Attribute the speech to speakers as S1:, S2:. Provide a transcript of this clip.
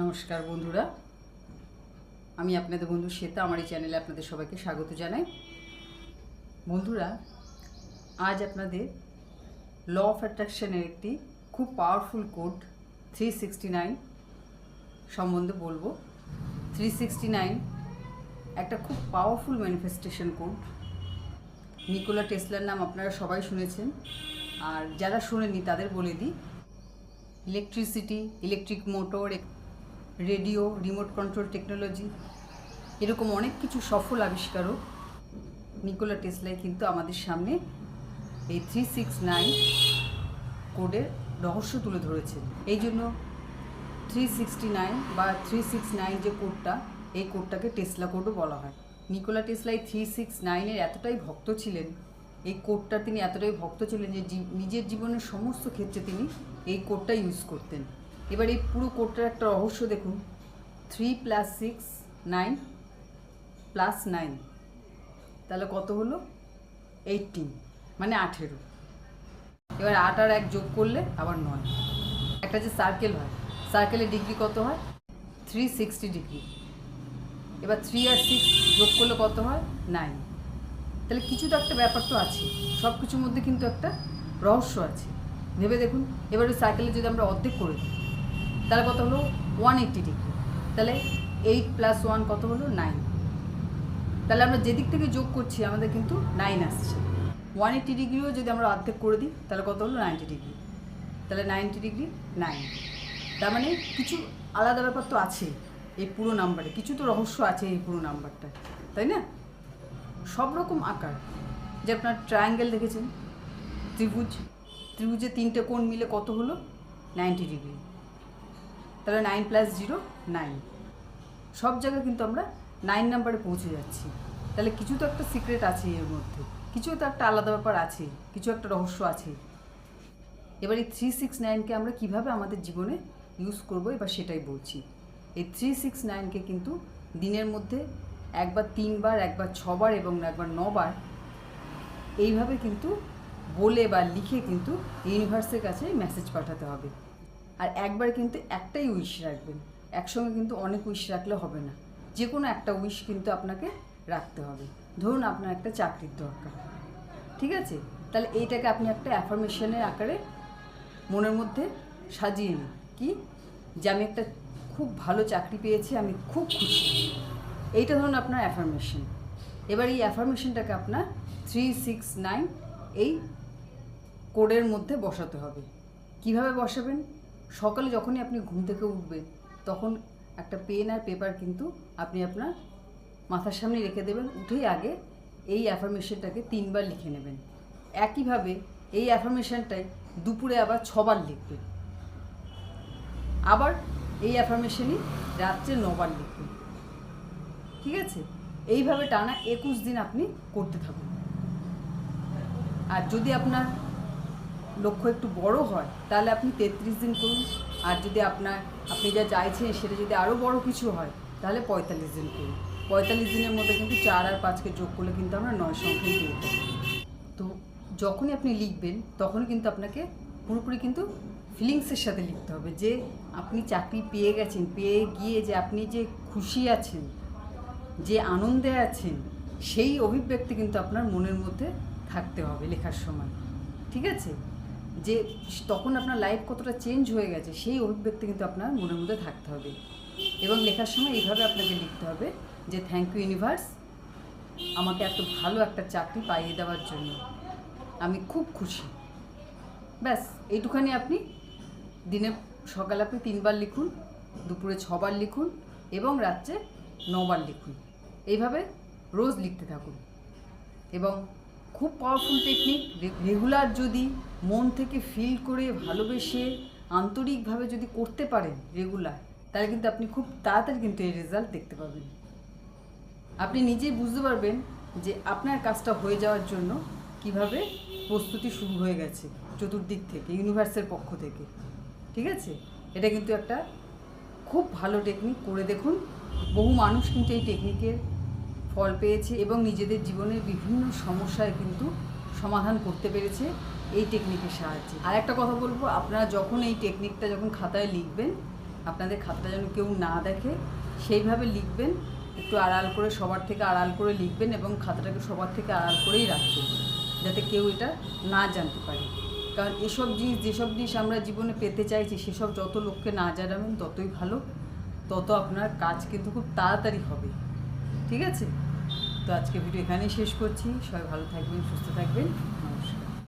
S1: নমস্কার বন্ধুরা। আমি আপনাদের বন্ধু শ্বেতা, আমার এই চ্যানেলে আপনাদের সবাইকে স্বাগত জানাই। বন্ধুরা, আজ আপনাদের ল অফ অ্যাট্রাকশনের একটি খুব powerful code three sixty nine সম্বন্ধে বলব। থ্রি সিক্সটি নাইন একটা খুব পাওয়ারফুল ম্যানিফেস্টেশন কোড। নিকোলা টেসলার নাম আপনারা সবাই শুনেছেন। আর যারা শুনেনি তাদের বলে দিই, electricity, electric motor radio, remote control technology, এরকম অনেক কিছু সফল আবিষ্কারক নিকোলা টেসলাই কিন্তু আমাদের সামনে এই থ্রি সিক্স নাইন কোডের রহস্য তুলে ধরেছেন এই জন্য থ্রি সিক্সটি নাইন বা থ্রি সিক্স নাইন যে কোডটা, এই কোডটাকে টেসলা কোডও বলা হয়। নিকোলা টেসলাই থ্রি সিক্স নাইনের এতটাই ভক্ত ছিলেন, এই কোডটা তিনি এতটাই ভক্ত ছিলেন যে নিজের জীবনের সমস্ত ক্ষেত্রে তিনি এই কোডটা ইউজ করতেন। এবার এই পুরো কোডটার একটা রহস্য দেখুন। Three plus six nine plus nine তাহলে কত হলো? এইটিন মানে আঠেরো। এবার আট আর এক যোগ করলে আবার নয়। একটা যে সার্কেল হয় সার্কেলের ডিগ্রি কত হয়? থ্রি সিক্সটি ডিগ্রি এবার থ্রি আর সিক্স যোগ করলে কত হয়? নাইন তাহলে কিছু তো একটা ব্যাপার তো আছে। সব কিছুর মধ্যে কিন্তু একটা রহস্য আছে। ভেবে দেখুন। এবার ওই সাইকেলে যদি আমরা অর্ধেক করে দিই তাহলে কত হলো? ওয়ান এইট্টি ডিগ্রি তাহলে এইট প্লাস ওয়ান কত হলো? নাইন তাহলে আমরা যেদিক থেকে যোগ করছি, আমাদের কিন্তু নাইন আসছে। ওয়ান এইট্টি ডিগ্রিও যদি আমরা অর্ধেক করে দিই, তাহলে কত হলো? নাইনটি ডিগ্রি তাহলে নাইনটি ডিগ্রি নাইন তার মানে কিছু আলাদা ব্যাপার তো আছে এই পুরো নাম্বারে কিছু তো রহস্য আছে এই পুরো নাম্বারটা তাই না? সব রকম আকার। যে আপনার ট্রায়াঙ্গেল দেখেছেন? ত্রিভুজ। ত্রিভুজে তিনটে কোণ মিলে কত হলো? নাইনটি ডিগ্রি তাহলে নাইন প্লাস জিরো নাইন সব জায়গায় কিন্তু আমরা নাইন নাম্বারে পৌঁছে যাচ্ছি। তাহলে কিছু তো একটা সিক্রেট আছে এর মধ্যে। কিছু তো একটা আলাদা ব্যাপার আছে, কিছু একটা রহস্য আছে। এবার এই থ্রি সিক্স নাইনকে আমরা কীভাবে আমাদের জীবনে ইউজ করব, এবার সেটাই বলছি। এই থ্রি সিক্স নাইনকে কিন্তু দিনের মধ্যে একবার তিনবার, একবার ছবার এবং একবার নবার এইভাবে কিন্তু বলে বা লিখে কিন্তু ইউনিভার্সের কাছে মেসেজ পাঠাতে হবে। আর একবার কিন্তু একটাই উইশ রাখবেন। একসঙ্গে কিন্তু অনেক উইশ রাখলে হবে না। যে কোনো একটা উইশ কিন্তু আপনাকে রাখতে হবে। ধরুন আপনার একটা চাকরির দরকার। ঠিক আছে? তাহলে এইটাকে আপনি একটা অ্যাফার্মেশনের আকারে মনের মধ্যে সাজিয়ে নিন। কি? যে আমি একটা খুব ভালো চাকরি পেয়েছি, আমি খুব খুশি। এইটা ধরুন আপনার অ্যাফার্মেশন এবার এই অ্যাফার্মেশনটাকে আপনার থ্রি সিক্স নাইন এই কোডের মধ্যে বসাতে হবে। কীভাবে বসাবেন? সকালে যখনই আপনি ঘুম থেকে উঠবেন, তখন একটা পেন আর পেপার কিন্তু আপনি আপনার মাথার সামনে রেখে দেবেন, উঠেই আগে এই অ্যাফার্মেশনটাকে তিনবার লিখে নেবেন। একইভাবে এই অ্যাফার্মেশনটাই দুপুরে আবার ছবার লিখবেন। আবার এই অ্যাফার্মেশনই রাত্রে নবার লিখবেন। ঠিক আছে? এইভাবে টানা একুশ দিন আপনি করতে থাকুন। আর যদি আপনার লক্ষ্য একটু বড় হয়, তাহলে আপনি তেত্রিশ দিন করুন। আর যদি আপনার, আপনি যা চাইছেন সেটা যদি আরও বড় কিছু হয়, তাহলে পঁয়তাল্লিশ দিন করুন। পঁয়তাল্লিশ দিনের মধ্যে কিন্তু চার আর পাঁচকে যোগ করলে কিন্তু আমরা নয় সংখ্যাই পেয়ে থাকি। তো যখনই আপনি লিখবেন, তখনই কিন্তু আপনাকে পুরোপুরি কিন্তু ফিলিংসের সাথে লিখতে হবে যে আপনি চাকরি পেয়ে গেছেন, পেয়ে গিয়ে যে আপনি যে খুশি আছেন, যে আনন্দে আছেন, সেই অভিব্যক্তি কিন্তু আপনার মনের মধ্যে থাকতে হবে লেখার সময়। ঠিক আছে? যে তখন আপনার লাইফ কতটা চেঞ্জ হয়ে গেছে, সেই অভিব্যক্তি কিন্তু আপনার মনের মধ্যে থাকতে হবে। এবং লেখার সময় এইভাবে আপনাকে লিখতে হবে যে থ্যাংক ইউ ইউনিভার্স আমাকে এত ভালো একটা চাকরি পাইয়ে দেওয়ার জন্য। আমি খুব খুশি। ব্যাস, এইটুখানি আপনি দিনে সকালে আপনি তিনবার লিখুন, দুপুরে ছবার লিখুন এবং রাত্রে নবার লিখুন। এইভাবে রোজ লিখতে থাকুন। এবং খুব পাওয়ারফুল টেকনিক রেগুলার যদি মন থেকে ফিল করে ভালোবেসে আন্তরিকভাবে যদি করতে পারেন রেগুলার তাহলে কিন্তু আপনি খুব তাড়াতাড়ি কিন্তু এই রেজাল্ট দেখতে পাবেন। আপনি নিজেই বুঝতে পারবেন যে আপনার কাজটা হয়ে যাওয়ার জন্য কীভাবে প্রস্তুতি শুরু হয়ে গেছে চতুর্দিক থেকে ইউনিভার্সের পক্ষ থেকে। ঠিক আছে? এটা কিন্তু একটা খুব ভালো টেকনিক করে দেখুন। বহু মানুষ কিন্তু এই টেকনিকের ফল পেয়েছে এবং নিজেদের জীবনের বিভিন্ন সমস্যায় কিন্তু সমাধান করতে পেরেছে এই টেকনিকের সাহায্যে। আর একটা কথা বলব, আপনারা যখন এই টেকনিকটা যখন খাতায় লিখবেন, আপনাদের খাতাটা যেন কেউ না দেখে, সেইভাবে লিখবেন, একটু আড়াল করে সবার থেকে আড়াল করে লিখবেন এবং খাতাটাকে সবার থেকে আড়াল করেই রাখবেন, যাতে কেউ এটা না জানতে পারে। কারণ এসব জিনিস, যেসব জিনিস আমরা জীবনে পেতে চাইছি, সেসব যত লোককে না জানাবেন ততই ভালো, তত আপনার কাজ কিন্তু খুব তাড়াতাড়ি হবে। ঠিক আছে? তো আজকে ভিডিও এখানেই শেষ করছি। সবাই ভালো থাকবেন সুস্থ থাকবেন।